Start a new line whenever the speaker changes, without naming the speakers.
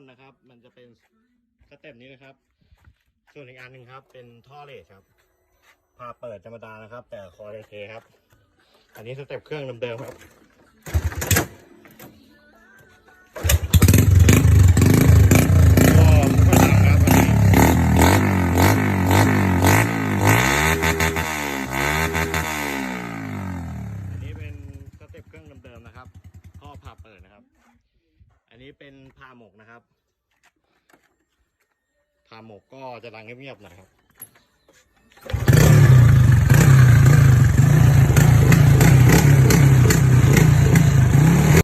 นนะครับ มันจะเป็นสเต็ปนี้นะครับ ส่วนอีกอันหนึ่งครับ เป็นท่อเลสครับพาเปิดธรรมดานะครับ แต่คอเทครับ อันนี้สเต็ปเครื่องเดิมๆครับ นี้เป็นผ่าหมกนะครับผ่าหมกก็จะรังเงียบๆหน่อยครับ